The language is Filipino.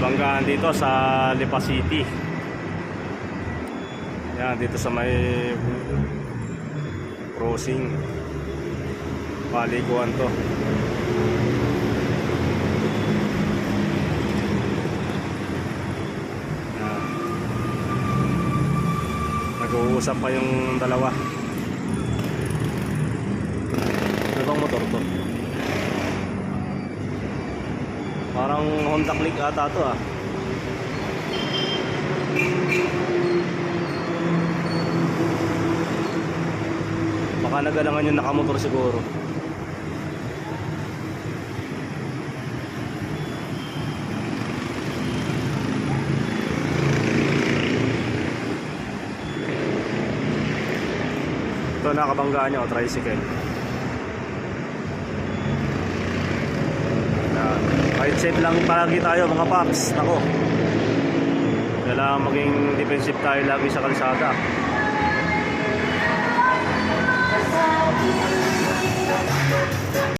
banggaan dito sa Lipa City. Yan, dito sa may crossing. Paliguan to. Yan. Nag-uusap pa yung dalawa. Ano motor to? Parang Honda Click ata to ah. Baka nagalangan yung nakamotor siguro. Ito nakabanggaan niya o tricycle. Yan. Kahit safe lang palagi tayo mga paps. Nako. Kailangan maging defensive tayo lagi sa kalsada.